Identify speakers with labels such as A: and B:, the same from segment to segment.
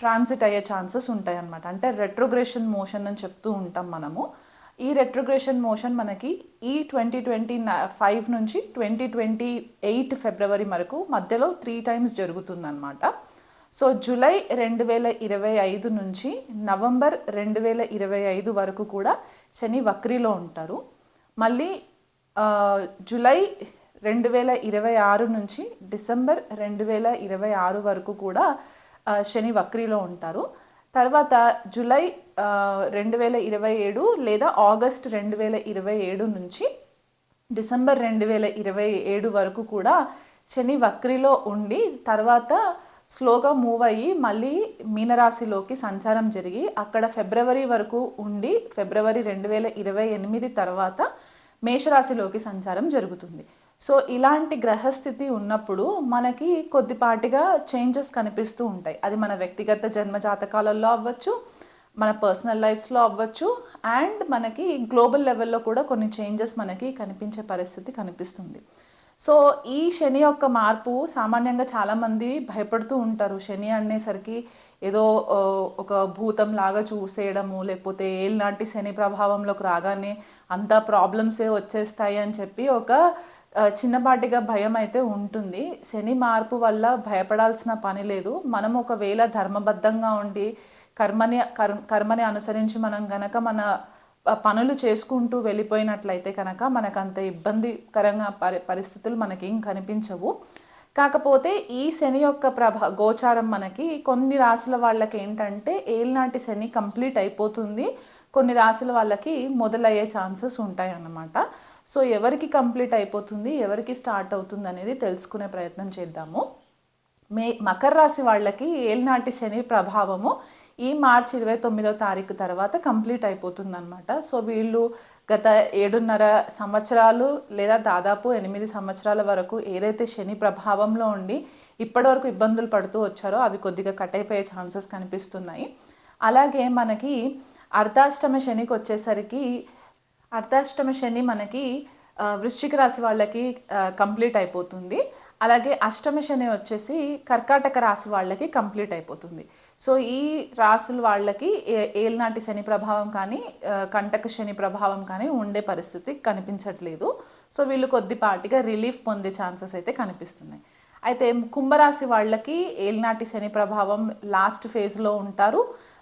A: Transit అయ్యే chances ఉంటాయి అన్నమాట అంటే రెట్రోగ్రేషన్ మోషన్ అని చెప్తూ ఉంటాం మనము. ఈ రెట్రోగ్రేషన్ మోషన్ మనకి ఈ ట్వంటీ ట్వంటీ ఫైవ్ నుంచి ట్వంటీ ట్వంటీ ఎయిట్ ఫిబ్రవరి వరకు మధ్యలో త్రీ టైమ్స్ జరుగుతుందన్నమాట. సో జూలై రెండు వేల ఇరవై ఐదు నుంచి నవంబర్ రెండు వేల ఇరవై ఐదు వరకు కూడా శని వక్రిలో ఉంటారు. మళ్ళీ జులై జూలై రెండు వేల ఇరవై ఆరు నుంచి డిసెంబర్ రెండు వేల ఇరవై ఆరు వరకు కూడా శని వక్రీలో ఉంటారు. తర్వాత జూలై రెండు వేల ఇరవై ఏడు లేదా ఆగస్ట్ రెండు వేల ఇరవై ఏడు నుంచి డిసెంబర్ రెండు వేల ఇరవై ఏడు వరకు కూడా శని వక్రిలో ఉండి తర్వాత స్లోగా మూవ్ అయ్యి మళ్ళీ మీనరాశిలోకి సంచారం జరిగి అక్కడ ఫిబ్రవరి వరకు ఉండి ఫిబ్రవరి రెండు వేల ఇరవై ఎనిమిది తర్వాత మేషరాశిలోకి సంచారం జరుగుతుంది. సో ఇలాంటి గ్రహస్థితి ఉన్నప్పుడు మనకి కొద్దిపాటిగా చేంజెస్ కనిపిస్తూ ఉంటాయి. అది మన వ్యక్తిగత జన్మ జాతకాలలో అవ్వచ్చు మన పర్సనల్ లైఫ్స్లో అవ్వచ్చు అండ్ మనకి గ్లోబల్ లెవెల్లో కూడా కొన్ని చేంజెస్ మనకి కనిపించే పరిస్థితి కనిపిస్తుంది. సో ఈ శని యొక్క మార్పు సామాన్యంగా చాలామంది భయపడుతూ ఉంటారు. శని అనేసరికి ఏదో ఒక భూతం లాగా చూసేయడము లేకపోతే ఏళ్ళనాటి శని ప్రభావంలోకి రాగానే అంతా ప్రాబ్లమ్సే వచ్చేస్తాయి అని చెప్పి ఒక చిన్నపాటిగా భయం అయితే ఉంటుంది. శని మార్పు వల్ల భయపడాల్సిన పని లేదు. మనం ఒకవేళ ధర్మబద్ధంగా ఉండి కర్మని కర్మని అనుసరించి మనం గనక మన పనులు చేసుకుంటూ వెళ్ళిపోయినట్లయితే కనుక మనకు అంత ఇబ్బందికరంగా పరి పరిస్థితులు మనకేం కనిపించవు. కాకపోతే ఈ శని యొక్క ప్రభ గోచారం మనకి కొన్ని రాశుల వాళ్ళకి ఏంటంటే ఏలినాటి శని కంప్లీట్ అయిపోతుంది. కొన్ని రాశుల వాళ్ళకి మొదలయ్యే ఛాన్సెస్ ఉంటాయి అన్నమాట సో ఎవరికి కంప్లీట్ అయిపోతుంది ఎవరికి స్టార్ట్ అవుతుంది అనేది తెలుసుకునే ప్రయత్నం చేద్దాము. మే మకర రాశి వాళ్ళకి ఏలినాటి శని ప్రభావము ఈ మార్చి ఇరవై తొమ్మిదో తారీఖు తర్వాత కంప్లీట్ అయిపోతుంది అనమాట సో వీళ్ళు గత ఏడున్నర సంవత్సరాలు లేదా దాదాపు ఎనిమిది సంవత్సరాల వరకు ఏదైతే శని ప్రభావంలో ఉండి ఇప్పటివరకు ఇబ్బందులు పడుతూ వచ్చారో అవి కొద్దిగా కట్ అయిపోయే ఛాన్సెస్ కనిపిస్తున్నాయి. అలాగే మనకి అర్ధాష్టమ శనికి వచ్చేసరికి అర్ధాష్టమ శని మనకి వృశ్చిక రాశి వాళ్ళకి కంప్లీట్ అయిపోతుంది. అలాగే అష్టమ శని వచ్చేసి కర్కాటక రాశి వాళ్ళకి కంప్లీట్ అయిపోతుంది. సో ఈ రాసుల వాళ్ళకి ఏలనాటి శని ప్రభావం కానీ కంటక శని ప్రభావం కానీ ఉండే పరిస్థితి కనిపించట్లేదు. సో వీళ్ళు కొద్దిపాటిగా రిలీఫ్ పొందే ఛాన్సెస్ అయితే కనిపిస్తున్నాయి. అయితే కుంభరాశి వాళ్ళకి ఏలినాటి శని ప్రభావం లాస్ట్ ఫేజ్లో ఉంటారు.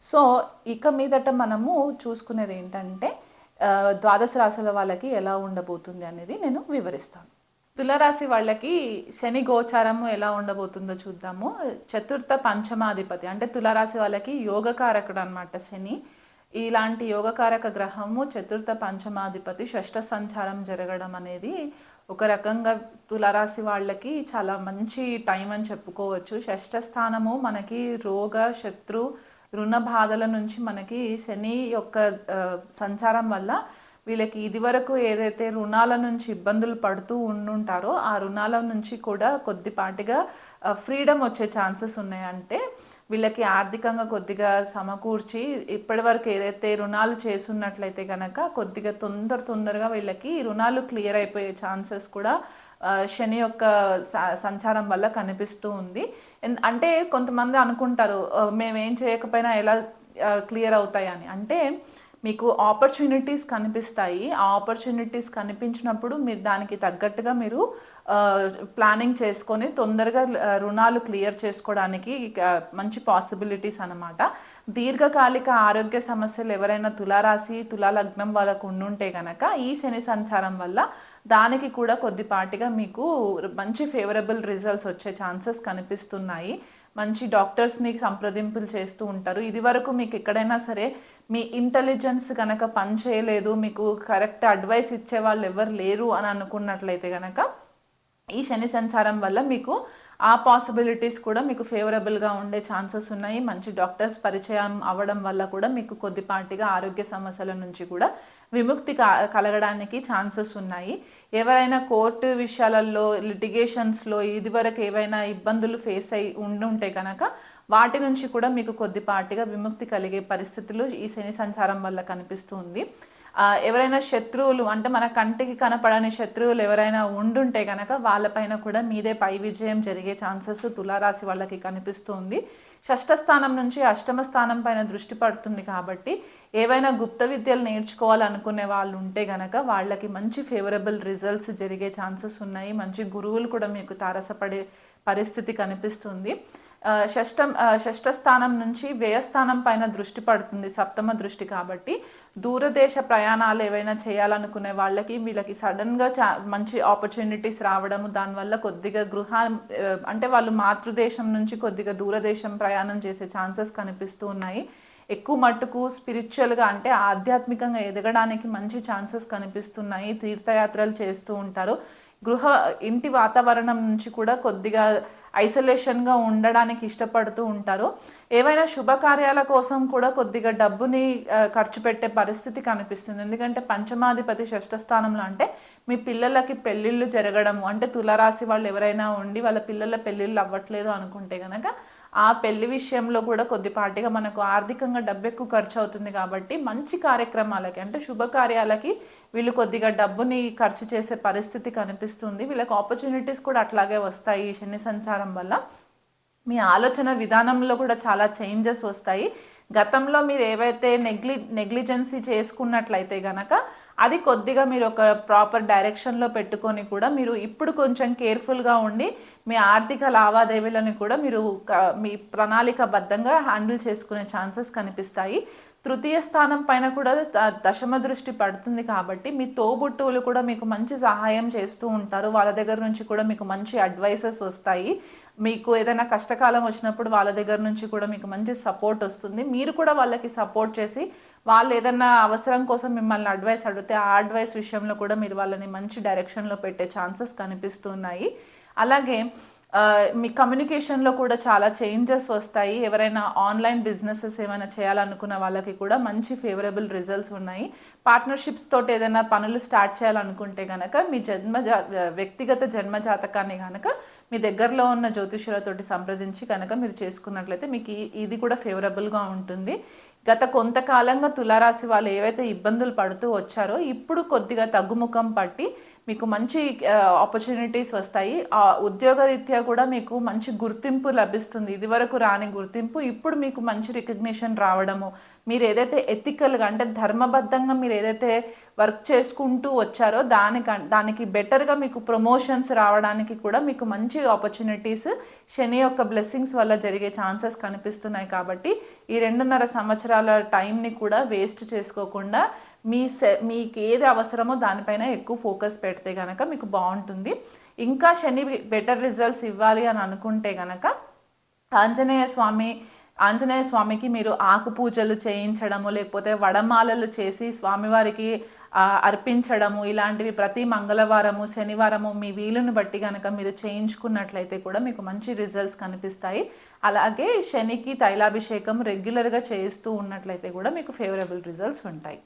A: సో ఇక మీదట మనము చూసుకునేది ఏంటంటే ద్వాదశ రాశుల వాళ్ళకి ఎలా ఉండబోతుంది అనేది నేను వివరిస్తాను. తులరాశి వాళ్ళకి శని గోచారము ఎలా ఉండబోతుందో చూద్దాము. చతుర్థ పంచమాధిపతి అంటే తులరాశి వాళ్ళకి యోగకారకుడు అనమాట శని. ఇలాంటి యోగకారక గ్రహము చతుర్థ పంచమాధిపతి షష్ఠ సంచారం జరగడం అనేది ఒక రకంగా తులరాశి వాళ్ళకి చాలా మంచి టైం అని చెప్పుకోవచ్చు. షష్ఠ స్థానము మనకి రోగ శత్రు రుణ బాధల నుంచి మనకి శని యొక్క సంచారం వల్ల వీళ్ళకి ఇదివరకు ఏదైతే రుణాల నుంచి ఇబ్బందులు పడుతూ ఉండుంటారో ఆ రుణాల నుంచి కూడా కొద్దిపాటిగా ఫ్రీడమ్ వచ్చే ఛాన్సెస్ ఉన్నాయంటే వీళ్ళకి ఆర్థికంగా కొద్దిగా సమకూర్చి ఇప్పటివరకు ఏదైతే రుణాలు చేస్తున్నట్లయితే కనుక కొద్దిగా తొందర తొందరగా వీళ్ళకి రుణాలు క్లియర్ అయిపోయే ఛాన్సెస్ కూడా శని యొక్క సంచారం వల్ల కనిపిస్తూ ఉంది. అంటే కొంతమంది అనుకుంటారు మేము మేమేం చేయకపోయినా ఎలా క్లియర్ అవుతాయని. అంటే మీకు ఆపర్చునిటీస్ కనిపిస్తాయి. ఆ ఆపర్చునిటీస్ కనిపించినప్పుడు మీరు దానికి తగ్గట్టుగా మీరు ప్లానింగ్ చేసుకొని తొందరగా రుణాలు క్లియర్ చేసుకోవడానికి మంచి పాసిబిలిటీస్ అన్నమాట. దీర్ఘకాలిక ఆరోగ్య సమస్యలు ఎవరైనా తులారాశి తులాలగ్నం వాళ్ళకు ఉండుంటే గనక ఈ శని సంచారం వల్ల దానికి కూడా కొద్దిపాటిగా మీకు మంచి ఫేవరబుల్ రిజల్ట్స్ వచ్చే ఛాన్సెస్ కనిపిస్తున్నాయి. మంచి డాక్టర్స్ని సంప్రదింపులు చేస్తూ ఉంటారు. ఇది వరకు మీకు ఎక్కడైనా సరే మీ ఇంటెలిజెన్స్ కనుక పని చేయలేదు మీకు కరెక్ట్ అడ్వైస్ ఇచ్చే వాళ్ళు ఎవరు లేరు అని అనుకున్నట్లయితే కనుక ఈ శని సంచారం వల్ల మీకు ఆ పాసిబిలిటీస్ కూడా మీకు ఫేవరబుల్గా ఉండే ఛాన్సెస్ ఉన్నాయి. మంచి డాక్టర్స్ పరిచయం అవ్వడం వల్ల కూడా మీకు కొద్దిపాటిగా ఆరోగ్య సమస్యల నుంచి కూడా విముక్తి కలగడానికి ఛాన్సెస్ ఉన్నాయి. ఎవరైనా కోర్టు విషయాలలో లిటిగేషన్స్లో ఇదివరకు ఏవైనా ఇబ్బందులు ఫేస్ అయి ఉండుంటే కనుక వాటి నుంచి కూడా మీకు కొద్దిపాటిగా విముక్తి కలిగే పరిస్థితులు ఈ శని సంచారం వల్ల కనిపిస్తుంది. ఎవరైనా శత్రువులు అంటే మన కంటికి కనపడని శత్రువులు ఎవరైనా ఉండుంటే కనుక వాళ్ళపైన కూడా మీదే పై విజయం జరిగే ఛాన్సెస్ తులారాశి వాళ్ళకి కనిపిస్తుంది. షష్ఠ స్థానం నుంచి అష్టమ స్థానం పైన దృష్టి పడుతుంది కాబట్టి ఏవైనా గుప్త విద్యలు నేర్చుకోవాలనుకునే వాళ్ళు ఉంటే గనక వాళ్ళకి మంచి ఫేవరబుల్ రిజల్ట్స్ జరిగే ఛాన్సెస్ ఉన్నాయి. మంచి గురువులు కూడా మీకు తారసపడే పరిస్థితి కనిపిస్తుంది. షష్టం ఆ, షష్ఠ స్థానం నుంచి వ్యయస్థానం పైన దృష్టి పడుతుంది. సప్తమ దృష్టి కాబట్టి దూరదేశ ప్రయాణాలు ఏవైనా చేయాలనుకునే వాళ్ళకి వీళ్ళకి సడన్గా చా మంచి ఆపర్చునిటీస్ రావడము దానివల్ల కొద్దిగా గృహ అంటే వాళ్ళు మాతృదేశం నుంచి కొద్దిగా దూరదేశం ప్రయాణం చేసే ఛాన్సెస్ కనిపిస్తూ ఉన్నాయి. ఎక్కువ మట్టుకు స్పిరిచువల్గా అంటే ఆధ్యాత్మికంగా ఎదగడానికి మంచి ఛాన్సెస్ కనిపిస్తున్నాయి తీర్థయాత్రలు చేస్తూ ఉంటారు. గృహ ఇంటి వాతావరణం నుంచి కూడా కొద్దిగా ఐసోలేషన్గా ఉండడానికి ఇష్టపడుతూ ఉంటారు. ఏవైనా శుభకార్యాల కోసం కూడా కొద్దిగా డబ్బుని ఖర్చు పెట్టే పరిస్థితి కనిపిస్తుంది. ఎందుకంటే పంచమాధిపతి షష్ఠ స్థానంలో అంటే మీ పిల్లలకి పెళ్ళిళ్ళు జరగడము అంటే తులరాశి వాళ్ళు ఎవరైనా ఉండి వాళ్ళ పిల్లల పెళ్ళిళ్ళు అవ్వట్లేదు అనుకుంటే కనుక ఆ పెళ్ళి విషయంలో కూడా కొద్దిపాటిగా మనకు ఆర్థికంగా డబ్బు ఎక్కువ ఖర్చు అవుతుంది కాబట్టి మంచి కార్యక్రమాలకి అంటే శుభకార్యాలకి వీళ్ళు కొద్దిగా డబ్బుని ఖర్చు చేసే పరిస్థితి కనిపిస్తుంది. వీళ్ళకి ఆపర్చునిటీస్ కూడా అట్లాగే వస్తాయి ఈ శని సంచారం వల్ల. మీ ఆలోచన విధానంలో కూడా చాలా చేంజెస్ వస్తాయి. గతంలో మీరు ఏవైతే నెగ్లి నెగ్లిజెన్సీ చేసుకున్నట్లయితే గనక అది కొద్దిగా మీరు ఒక ప్రాపర్ డైరెక్షన్లో పెట్టుకొని కూడా మీరు ఇప్పుడు కొంచెం కేర్ఫుల్గా ఉండి మీ ఆర్థిక లావాదేవీలను కూడా మీరు మీ మీ ప్రణాళికబద్ధంగా హ్యాండిల్ చేసుకునే ఛాన్సెస్ కనిపిస్తాయి. తృతీయ స్థానం పైన కూడా ద- దశమ దృష్టి పడుతుంది కాబట్టి మీ తోబుట్టువులు కూడా మీకు మంచి సహాయం చేస్తూ ఉంటారు. వాళ్ళ దగ్గర నుంచి కూడా మీకు మంచి అడ్వైసెస్ వస్తాయి. మీకు ఏదైనా కష్టకాలం వచ్చినప్పుడు వాళ్ళ దగ్గర నుంచి కూడా మీకు మంచి సపోర్ట్ వస్తుంది. మీరు కూడా వాళ్ళకి సపోర్ట్ చేసి వాళ్ళు ఏదైనా అవసరం కోసం మిమ్మల్ని అడ్వైస్ అడిగితే ఆ అడ్వైస్ విషయంలో కూడా మీరు వాళ్ళని మంచి డైరెక్షన్లో పెట్టే ఛాన్సెస్ కనిపిస్తున్నాయి. అలాగే మీ కమ్యూనికేషన్లో కూడా చాలా చేంజెస్ వస్తాయి. ఎవరైనా ఆన్లైన్ బిజినెసెస్ ఏమైనా చేయాలనుకున్న వాళ్ళకి కూడా మంచి ఫేవరబుల్ రిజల్ట్స్ ఉన్నాయి. పార్ట్నర్షిప్స్ తోటి ఏదైనా పనులు స్టార్ట్ చేయాలనుకుంటే కనుక మీ జన్మ జా వ్యక్తిగత జన్మ జాతకాన్ని కనుక మీ దగ్గరలో ఉన్న జ్యోతిష్యులతోటి సంప్రదించి కనుక మీరు చేసుకున్నట్లయితే మీకు ఇది కూడా ఫేవరబుల్గా ఉంటుంది. గత కొంతకాలంగా తులారాశి వాళ్ళు ఏవైతే ఇబ్బందులు పడుతూ వచ్చారో ఇప్పుడు కొద్దిగా తగ్గుముఖం పట్టి మీకు మంచి ఆపర్చునిటీస్ వస్తాయి. ఆ ఉద్యోగరీత్యా కూడా మీకు మంచి గుర్తింపు లభిస్తుంది. ఇదివరకు రాని గుర్తింపు ఇప్పుడు మీకు మంచి రికగ్నిషన్ రావడము మీరు ఏదైతే ఎథికల్గా అంటే ధర్మబద్ధంగా మీరు ఏదైతే వర్క్ చేసుకుంటూ వచ్చారో దానికి దానికి బెటర్గా మీకు ప్రమోషన్స్ రావడానికి కూడా మీకు మంచి ఆపర్చునిటీస్ శని యొక్క బ్లెస్సింగ్స్ వల్ల జరిగే ఛాన్సెస్ కనిపిస్తున్నాయి కాబట్టి ఈ రెండున్నర సంవత్సరాల టైంని కూడా వేస్ట్ చేసుకోకుండా మీ సె మీకు ఏది అవసరమో దానిపైన ఎక్కువ ఫోకస్ పెడితే కనుక మీకు బాగుంటుంది. ఇంకా శని బెటర్ రిజల్ట్స్ ఇవ్వాలి అని అనుకుంటే కనుక ఆంజనేయ స్వామి ఆంజనేయ స్వామికి మీరు ఆకు పూజలు చేయించడము లేకపోతే వడమాలలు చేసి స్వామివారికి అర్పించడము ఇలాంటివి ప్రతి మంగళవారము శనివారము మీ వీలుని బట్టి కనుక మీరు చేయించుకున్నట్లయితే కూడా మీకు మంచి రిజల్ట్స్ కనిపిస్తాయి. అలాగే శనికి తైలాభిషేకం రెగ్యులర్గా చేస్తూ ఉన్నట్లయితే కూడా మీకు ఫేవరబుల్ రిజల్ట్స్ ఉంటాయి.